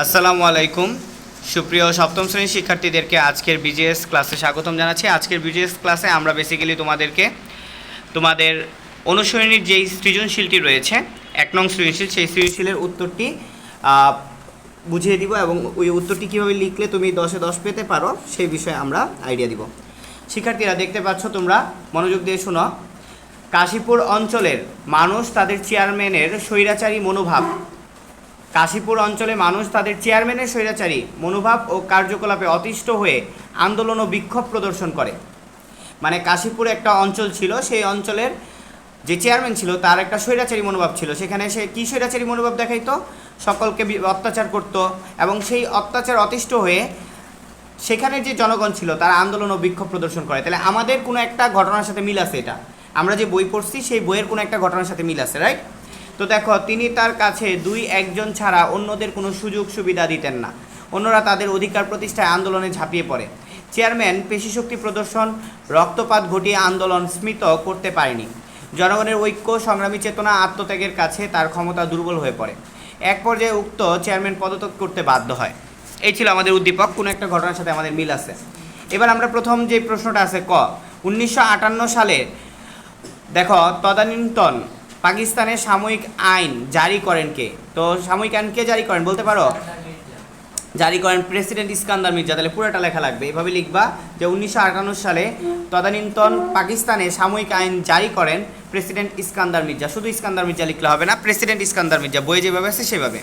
আসসালামু আলাইকুম। সুপ্রিয় সপ্তম শ্রেণির শিক্ষার্থীদেরকে আজকের বিজিএস ক্লাসে স্বাগতম জানাচ্ছি। আজকের বিজিএস ক্লাসে আমরা বেসিক্যালি তোমাদেরকে তোমাদের অনুসরণীর যেই সৃজনশীলটি রয়েছে, এক নং সৃজনশীল, সেই সৃজনশীলের উত্তরটি বুঝিয়ে দিব এবং ওই উত্তরটি কীভাবে লিখলে তুমি দশে দশ পেতে পারো, সেই বিষয়ে আমরা আইডিয়া দিব। শিক্ষার্থীরা, দেখতে পাচ্ছ তোমরা, মনোযোগ দিয়ে শোনো। কাশীপুর অঞ্চলের মানুষ তাদের চেয়ারম্যানের স্বৈরাচারী মনোভাব কাশীপুর অঞ্চলে মানুষ তাদের চেয়ারম্যানের স্বৈরাচারী, মনোভাব ও কার্যকলাপে অতিষ্ঠ হয়ে আন্দোলন ও বিক্ষোভ প্রদর্শন করে। মানে কাশীপুর একটা অঞ্চল ছিল, সেই অঞ্চলের যে চেয়ারম্যান ছিল তার একটা স্বৈরাচারী মনোভাব ছিল। সেখানে সে কী স্বৈরাচারী মনোভাব দেখাইতো? সকলকে অত্যাচার করত এবং সেই অত্যাচার অতিষ্ঠ হয়ে সেখানে যে জনগণ ছিল তারা আন্দোলন ও বিক্ষোভ প্রদর্শন করে। তাহলে আমাদের কোনো একটা ঘটনার সাথে মিল আছে এটা? আমরা যে বই পড়ছি, সেই বইয়ের কোনো একটা ঘটনার সাথে মিল আছে রাইট তো দেখো, তিনি তার কাছে দুই একজন ছাড়া অন্যদের কোনো সুযোগ সুবিধা দিতেন না। অন্যরা তাদের অধিকার প্রতিষ্ঠায় আন্দোলনে ঝাঁপিয়ে পড়ে। চেয়ারম্যান, পেশিশক্তি প্রদর্শন, রক্তপাত ঘটিয়ে আন্দোলন স্মিত করতে পারেনি। জনগণের ঐক্য, সংগ্রামী চেতনা, আত্মত্যাগের কাছে তার ক্ষমতা দুর্বল হয়ে পড়ে। এক পর্যায়ে উক্ত চেয়ারম্যান পদত্যাগ করতে বাধ্য হয়। এই ছিল আমাদের উদ্দীপক, কোনো একটা ঘটনার সাথে আমাদের মিল আছে। এবার আমরা প্রথম যে প্রশ্নটা আছে, ক? উনিশশো আটান্ন সালে, দেখো, তদানীন্তন পাকিস্তানের সাময়িক আইন জারি করেন কে? তো সাময়িক আইন কে জারি করেন বলতে পারো? জারি করেন প্রেসিডেন্ট ইস্কান্দার মির্জা। তাহলে পুরোটা লেখা লাগবে। এভাবে লিখবা যে উনিশশো আটান্ন সালে তদানীন্তন পাকিস্তানে সাময়িক আইন জারি করেন প্রেসিডেন্ট ইস্কান্দার মির্জা। শুধু ইস্কান্দার মির্জা লিখলে হবে না প্রেসিডেন্ট ইস্কান্দার মির্জা। বইয়ে যেভাবে আছে সেভাবে।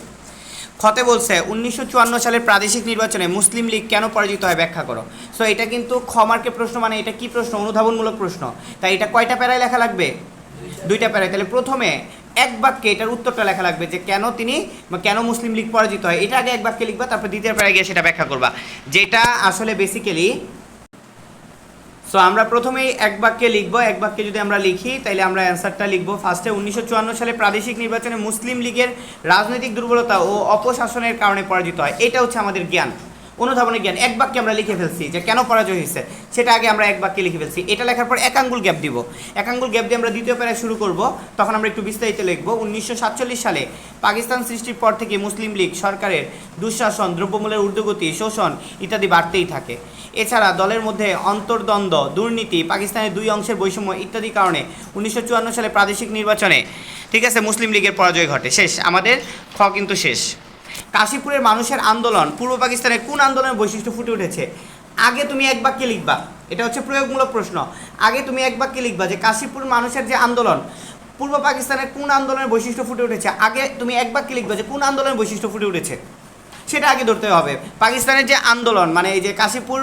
খতে বলছে উনিশশো চুয়ান্ন সালের প্রাদেশিক নির্বাচনে মুসলিম লীগ কেন পরাজিত হয় ব্যাখ্যা করো। সো এটা কিন্তু মার্কের প্রশ্ন মানে এটা কি প্রশ্ন? অনুধাবনমূলক প্রশ্ন। তাই এটা কয়টা প্যারায় লেখা লাগবে? দুইটা প্যারায়। তাহলে প্রথমে এক বাক্যে এটার উত্তরটা লেখা লাগবে যে কেন তিনি কেন মুসলিম লীগ পরাজিত হয়। এটা আগে এক বাক্যে লিখবা, তারপর দ্বিতীয় প্যারায় গিয়ে সেটা ব্যাখ্যা করবা। যেটা আসলে বেসিক্যালি সো আমরা প্রথমেই এক বাক্যে লিখব, এক বাক্যে যদি আমরা লিখি তাহলে আমরা অ্যান্সারটা লিখব। ফার্স্টে উনিশশো চুয়ান্ন সালে প্রাদেশিক নির্বাচনে মুসলিম লীগের রাজনৈতিক দুর্বলতা ও অপশাসনের কারণে পরাজিত হয়। এটা হচ্ছে আমাদের জ্ঞান। অনুধাবনের জ্ঞান। এক বাক্যে আমরা লিখে ফেলছি যে কেন পরাজয় হয়েছে, সেটা আগে আমরা এক বাক্যে লিখে ফেলছি। এটা লেখার পর এক আঙ্গুল গ্যাপ দিব। এক আঙ্গুল গ্যাপ দিয়ে আমরা দ্বিতীয় প্যারায় শুরু করব। তখন আমরা একটু বিস্তারিত লিখব। উনিশশো সালে পাকিস্তান সৃষ্টির পর থেকে মুসলিম লীগ সরকারের দুঃশাসন, দ্রব্যমূল্যের ঊর্ধ্বগতি, শোষণ ইত্যাদি বাড়তেই থাকে। এছাড়া দলের মধ্যে অন্তর্দ্বন্দ্ব, দুর্নীতি, পাকিস্তানের দুই অংশের বৈষম্য ইত্যাদি কারণে উনিশশো চুয়ান্ন সালে প্রাদেশিক নির্বাচনে, ঠিক আছে, মুসলিম লীগের পরাজয় ঘটে। শেষ, আমাদের খ কিন্তু শেষ। কাশীপুরের মানুষের আন্দোলন, পূর্ব পাকিস্তানের কোন আন্দোলনের বৈশিষ্ট্য ফুটে উঠেছে? আগে তুমি এক বাক্যে লিখবা। এটা হচ্ছে প্রয়োগমূলক প্রশ্ন। আগে তুমি এক বাক্যে লিখবা যে কাশীপুর মানুষের যে আন্দোলন, পূর্ব পাকিস্তানের কোন আন্দোলনের বৈশিষ্ট্য ফুটে উঠেছে? আগে তুমি এক বাক্যে লিখবা যে কোন আন্দোলনের বৈশিষ্ট্য ফুটে উঠেছে? সেটা আগে ধরতে হবে। পাকিস্তানের যে আন্দোলন মানে এই যে কাশীপুর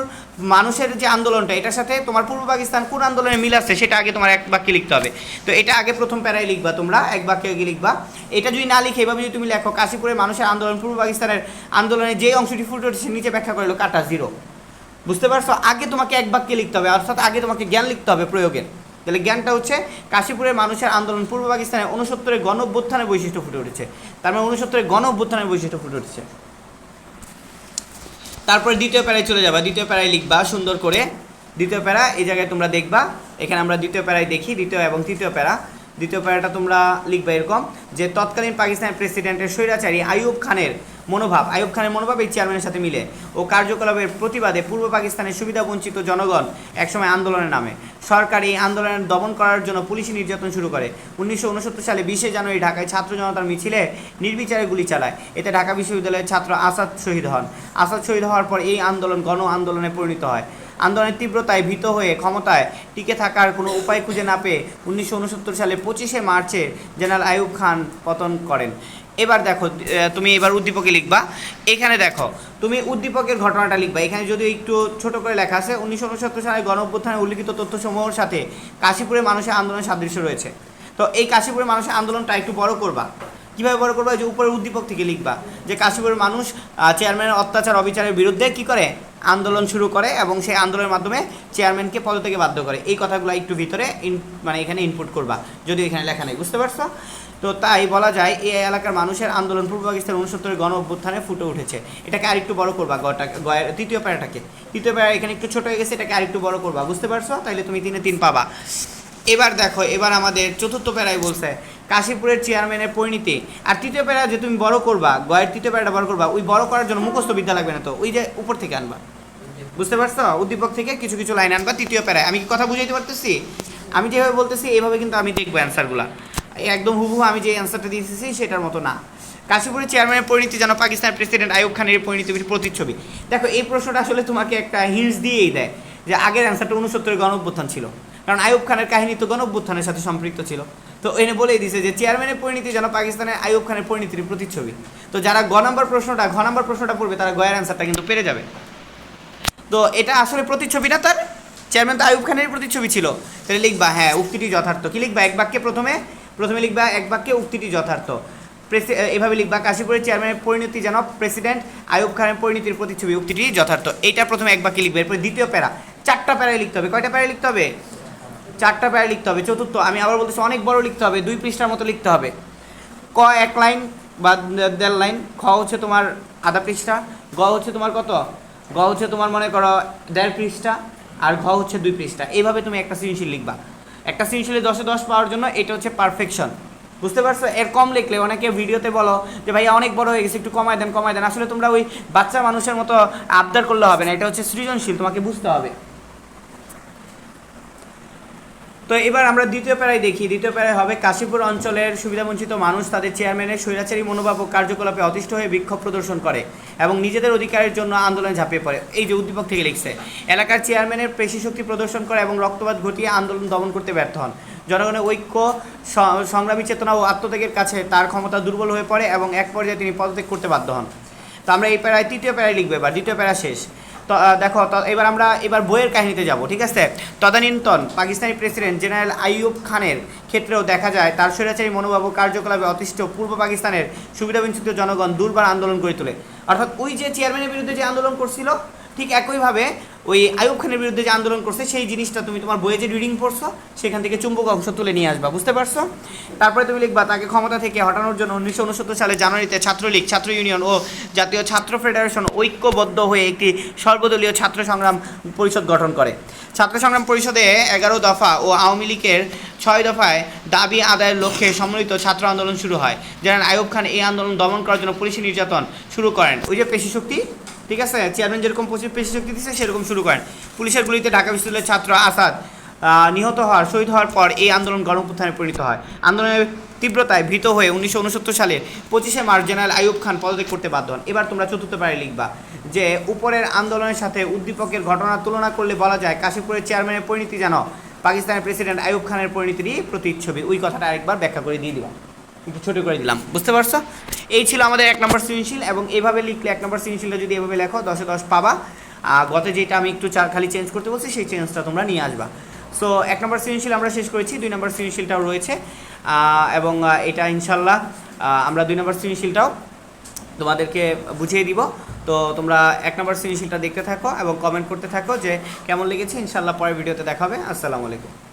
মানুষের যে আন্দোলনটা, এটার সাথে তোমার পূর্ব পাকিস্তান কোন আন্দোলনে মিল আছে সেটা আগে তোমার এক বাক্যে লিখতে হবে। তো এটা আগে প্রথম প্যারায় লিখবা তোমরা, এক বাক্যে লিখবা। এটা যদি না লিখে, এভাবে যদি তুমি লেখো কাশীপুরের মানুষের আন্দোলন, পূর্ব পাকিস্তানের আন্দোলনে যে অংশটি ফুটে উঠেছে, নিচে ব্যাখ্যা করল কাটা জিরো। বুঝতে পারছ? আগে তোমাকে এক বাক্যে লিখতে হবে, অর্থাৎ আগে তোমাকে জ্ঞান লিখতে হবে প্রয়োগের। তাহলে জ্ঞানটা হচ্ছে কাশীপুরের মানুষের আন্দোলন, পূর্ব পাকিস্তানের উনসত্তরের গণ অভ্যুত্থানের বৈশিষ্ট্য ফুটে উঠেছে। তার মানে উনসত্তরের গণ অভ্যুত্থানের বৈশিষ্ট্য ফুটে উঠেছে। তারপরে দ্বিতীয় প্যারায় চলে যাবা। দ্বিতীয় প্যারায় লিখবা সুন্দর করে। দ্বিতীয় প্যারা, এই জায়গায় তোমরা দেখবা। এখানে আমরা দ্বিতীয় প্যারায় দেখি, দ্বিতীয় এবং তৃতীয় প্যারা। দ্বিতীয় প্যারাটা তোমরা লিখবা এরকম যে, তৎকালীন পাকিস্তানের প্রেসিডেন্টের স্বৈরাচারী আইয়ুব খানের মনোভাব, আইয়ুব খানের মনোভাব এই চেয়ারম্যানের সাথে মিলে ও কার্যকলাপের প্রতিবাদে পূর্ব পাকিস্তানের সুবিধাবঞ্চিত জনগণ একসময় আন্দোলনের নামে। সরকার এই আন্দোলনের দমন করার জন্য পুলিশি নির্যাতন শুরু করে। উনিশশো উনসত্তর সালে বিশে জানুয়ারি ঢাকায় ছাত্র জনতার মিছিলে নির্বিচারে গুলি চালায়। এতে ঢাকা বিশ্ববিদ্যালয়ের ছাত্র আসাদ শহীদ হন। আসাদ শহীদ হওয়ার পর এই আন্দোলন গণ আন্দোলনে পরিণত হয়। আন্দোলনের তীব্রতায় ভীত হয়ে ক্ষমতায় টিকে থাকার কোনো উপায় খুঁজে না পেয়ে উনিশশো উনসত্তর সালে পঁচিশে মার্চে জেনারেল আইয়ুব খান পতন করেন। এবার দেখো তুমি এবার উদ্দীপকে লিখবা। এখানে দেখো, তুমি উদ্দীপকের ঘটনাটা লিখবা। এখানে যদি একটু ছোট করে লেখা আছে, উনিশশো উনসত্তর সালে গণ অভ্যুত্থানে উল্লিখিত তথ্যসমূহের সাথে কাশীপুরের মানুষের আন্দোলনের সাদৃশ্য রয়েছে। তো এই কাশীপুরের মানুষের আন্দোলনটা একটু বড় করবা। কীভাবে বড় করবা? যে উপরের উদ্দীপক থেকে লিখবা যে কাশীপুরের মানুষ চেয়ারম্যানের অত্যাচার, অবিচারের বিরুদ্ধে কি করে? আন্দোলন শুরু করে এবং সেই আন্দোলনের মাধ্যমে চেয়ারম্যানকে পদত্যাগে বাধ্য করে। এই কথাগুলো একটু ভিতরে ইন মানে এখানে ইনপুট করবা, যদি এখানে লেখা নেই। বুঝতে পারছ? তো তাই বলা যায় এই এলাকার মানুষের আন্দোলন পূর্ব পাকিস্তানের উনসত্তরের গণ অভ্যুত্থানে ফুটে উঠেছে। এটাকে আরেকটু বড় করবা গটা গয়ের তৃতীয় প্যারাটাকে। তৃতীয় প্যারা এখানে একটু ছোট হয়ে গেছে, এটাকে আরেকটু বড় করবা, বুঝতে পারছ? তাইলে তুমি তিনে তিন পাবা। এবার দেখো, এবার আমাদের চতুর্থ প্যারায় বলছে, কাশীপুরের চেয়ারম্যানের পরিণতি। আর তৃতীয় প্যারা যে তুমি বড় করবা, গয়ের তৃতীয় প্যারাটা বড় করবা, ওই বড় করার জন্য মুখস্থ বিদ্যা লাগবে না তো, ওই যে উপর থেকে আনবা। বুঝতে পারছ? উদ্দীপক থেকে কিছু কিছু লাইন আনবা, তৃতীয় প্যারায়। আমি কি কথা বুঝাইতে পারতেছি? আমি যেভাবে বলতেছি, এইভাবে কিন্তু আমি দেখব অ্যান্সারগুলা একদম হুবহু আমি যে অ্যান্সারটা দিয়েছি সেটার মতো না। কাশীপুরের চেয়ারম্যানের পরিণতি যেন পাকিস্তানের প্রেসিডেন্ট আয়ুব খানের পরিণতির প্রতিচ্ছবি। দেখো, এই প্রশ্নটা আসলে তোমাকে একটা হিন্টস দিয়েই দেয় যে আগের অ্যান্সারটা উনসত্তরের গণ অভ্যুত্থান ছিল। কারণ আয়ুব খানের কাহিনী তো গণ অভ্যুত্থানের সাথে সম্পৃক্ত ছিল। তো এনে বলেই দিছে যে চেয়ারম্যানের পরিণতি যেন পাকিস্তানের আয়ুব খানের পরিণতির প্রতিচ্ছবি। তো যারা গ নম্বর প্রশ্নটা, ঘ নম্বর প্রশ্নটা পড়বে, তারা গয়ের অ্যান্সারটা কিন্তু পেরে যাবে। তো এটা আসলে প্রতিচ্ছবিটা তার? চেয়ারম্যান তো আয়ুব খানের প্রতিচ্ছবি ছিল। তাহলে লিখবা হ্যাঁ উক্তিটি যথার্থ। কি লিখবা? এক বাক্যে প্রথমে প্রথমে লিখবা এক বাক্যে উক্তিটি যথার্থ। এভাবে লিখবা, কাশীপুরের চেয়ারম্যানের পরিণতি যেন প্রেসিডেন্ট আয়ুব খানের পরিণতির প্রতিচ্ছবি, উক্তিটি যথার্থ। এইটা প্রথমে এক বাক্যে লিখবে, এরপরে দ্বিতীয় প্যারা। চারটা প্যারায় লিখতে হবে। কয়টা প্যারায় লিখতে হবে? চারটা প্যারা লিখতে হবে। চতুর্থ, আমি আবার বলতেছি, অনেক বড় লিখতে হবে, দুই পৃষ্ঠার মতো লিখতে হবে। ক, এক লাইন বা দেড় লাইন। খ হচ্ছে তোমার আধা পৃষ্ঠা, গ হচ্ছে তোমার কত? গ হচ্ছে তোমার, মনে করো, দেড় পৃষ্ঠা, আর ঘ হচ্ছে দুই পৃষ্ঠা। এইভাবে তুমি একটা সৃজনশীল লিখবা। একটা সৃজনশীলে দশে দশ পাওয়ার জন্য, এটা হচ্ছে পারফেকশন বুঝতে পারছ? এর কম লিখলে, অনেকে ভিডিওতে বলো যে, ভাইয়া, অনেক বড় হয়ে গেছে, একটু কমায় দেন কমায় দেন। আসলে তোমরা ওই বাচ্চা মানুষের মতো আবদার করলে হবে না, এটা হচ্ছে সৃজনশীল, তোমাকে বুঝতে হবে। তো এবার আমরা দ্বিতীয় প্যারায় দেখি। দ্বিতীয় প্যারায় হবে কাশীপুর অঞ্চলের সুবিধাবঞ্চিত মানুষ তাদের চেয়ারম্যানের স্বৈরাচারী মনোভাব ও কার্যকলাপে অতিষ্ঠ হয়ে বিক্ষোভ প্রদর্শন করে এবং নিজেদের অধিকারের জন্য আন্দোলন ঝাঁপিয়ে পড়ে। এই যে উদ্দীপক থেকে লিখছে, এলাকার চেয়ারম্যানের পেশি শক্তি প্রদর্শন করে এবং রক্তপাত ঘটিয়ে আন্দোলন দমন করতে ব্যর্থ হন। জনগণের ঐক্য সংগ্রামী চেতনা ও আত্মত্যাগের কাছে তার ক্ষমতা দুর্বল হয়ে পড়ে এবং এক পর্যায়ে তিনি পদত্যাগ করতে বাধ্য হন। তো আমরা এই প্যারায় তৃতীয় প্যারায় লিখব এবার। দ্বিতীয় প্যারা শেষ। দেখো এবার আমরা এবার বইয়ের কাহিনীতে যাব, ঠিক আছে? তদানীন্তন পাকিস্তানি প্রেসিডেন্ট জেনারেল আইয়ুব খানের ক্ষেত্রেও দেখা যায়, তার স্বৈরাচারী মনোভাব কার্যকলাপে অতিষ্ঠ পূর্ব পাকিস্তানের সুবিধাবঞ্চিত জনগণ দুর্বার আন্দোলন করে তোলে। অর্থাৎ ওই যে চেয়ারম্যানের বিরুদ্ধে যে আন্দোলন করছিল ঠিক একইভাবে ওই আয়ুব খানের বিরুদ্ধে যে আন্দোলন করছে, সেই জিনিসটা তুমি তোমার বইয়ে যে রিডিং পড়ছো, সেখান থেকে চুম্বক অংশ তুলে নিয়ে আসবা, বুঝতে পারছ? তারপরে তুমি লিখবা, তাকে ক্ষমতা থেকে হটানোর জন্য উনিশশো উনসত্তর সালে জানুয়ারিতে ছাত্রলীগ, ছাত্র ইউনিয়ন ও জাতীয় ছাত্র ফেডারেশন ঐক্যবদ্ধ হয়ে একটি সর্বদলীয় ছাত্র সংগ্রাম পরিষদ গঠন করে। ছাত্র সংগ্রাম পরিষদে এগারো দফা ও আওয়ামী লীগের ছয় দফায় দাবি আদায়ের লক্ষ্যে সম্মিলিত ছাত্র আন্দোলন শুরু হয় জেনারেল আয়ুব খান এই আন্দোলন দমন করার জন্য পুলিশি নির্যাতন শুরু করেন। ওই যে পেশি শক্তি ঠিক আছে? চেয়ারম্যান যেরকম পেশি শক্তি দিচ্ছে সেরকম শুরু করেন। পুলিশের গুলিতে ঢাকা বিশ্ববিদ্যালয়ের ছাত্র আসাদ নিহত হওয়ার, শহীদ হওয়ার পর এই আন্দোলন গণপ্রথানে পরিণত হয়। আন্দোলনের তীব্রতায় ভীত হয়ে উনিশশো উনসত্তর সালের পঁচিশে মার্চ জেনারেল আইয়ুব খান পদত্যাগ করতে বাধ্য হন। এবার তোমরা চতুর্থ পারে লিখবা যে, উপরের আন্দোলনের সাথে উদ্দীপকের ঘটনার তুলনা করলে বলা যায় কাশীপুরের চেয়ারম্যানের পরিণতি যেন পাকিস্তানের প্রেসিডেন্ট আইয়ুব খানের পরিণতিরই প্রতিচ্ছবি। ওই কথাটা আরেকবার ব্যাখ্যা করে দিয়ে দিলাম ছোটো করে দিলাম। বুঝতে পারছ? এই ছিল আমাদের এক নম্বর সৃজনশীল এবং এভাবে লিখলে এক নম্বর সৃজনশীলটা যদি এভাবে লেখো, দশে দশ পাবা। গতে যেটা আমি একটু চার খালি চেঞ্জ করতে বলছি, সেই চেঞ্জটা তোমরা নিয়ে আসবা। সো এক নম্বর সৃজনশীল আমরা শেষ করেছি, দুই নম্বর সৃজনশীলটাও রয়েছে। এবং এটা ইনশাল্লাহ আমরা দুই নম্বর সৃজনশীলটাও তোমাদেরকে বুঝিয়ে দিব। তো তোমরা এক নম্বর সৃজনশীলটা দেখতে থাকো এবং কমেন্ট করতে থাকো যে কেমন লেগেছে। ইনশাল্লাহ পরের ভিডিওতে দেখাবে। আসসালামু আলাইকুম।